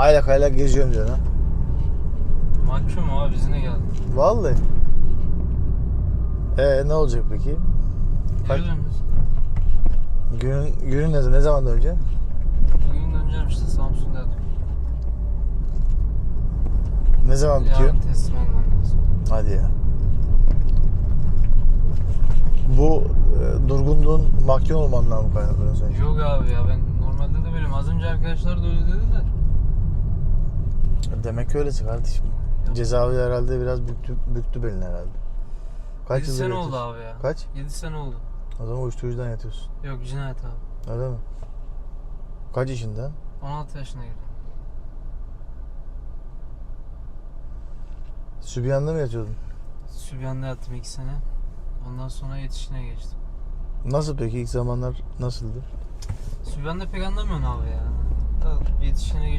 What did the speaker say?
Aylak aylak geziyorum diyorsun ha. Mahkum abi bizine geldi. Vallahi. Ee ne olacak peki? Geri dönüyoruz. Günün, günün ne, ne zaman önce? Bugün döneceğim işte Samsun'da. Ne zaman bitiyor? Yarın teslim olmam lazım. Hadi ya. Bu e, durgunluğun mahkum olmandan mı kaynaklanıyor sence? Yok abi ya ben normalde de böyleyim. Az önce arkadaşlar da öyle dedi de. Demek öylesi kardeşim. Cezaevi herhalde biraz büktü, büktü belini herhalde. Kaç 7 yıldır sene oldu yatıyorsun? abi ya. Kaç? 7 sene oldu. O zaman uyuşturucudan yatıyorsun. Yok cinayet abi. Öyle mi? Kaç yaşında? 16 yaşına girdim. Sübyan'da mı yatıyordun? Sübyan'da yattım 2 sene. Ondan sonra yetişine geçtim. Nasıl peki ilk zamanlar nasıldı? Sübyan'da pek anlamıyorsun abi ya. Da Yetişine geçtim.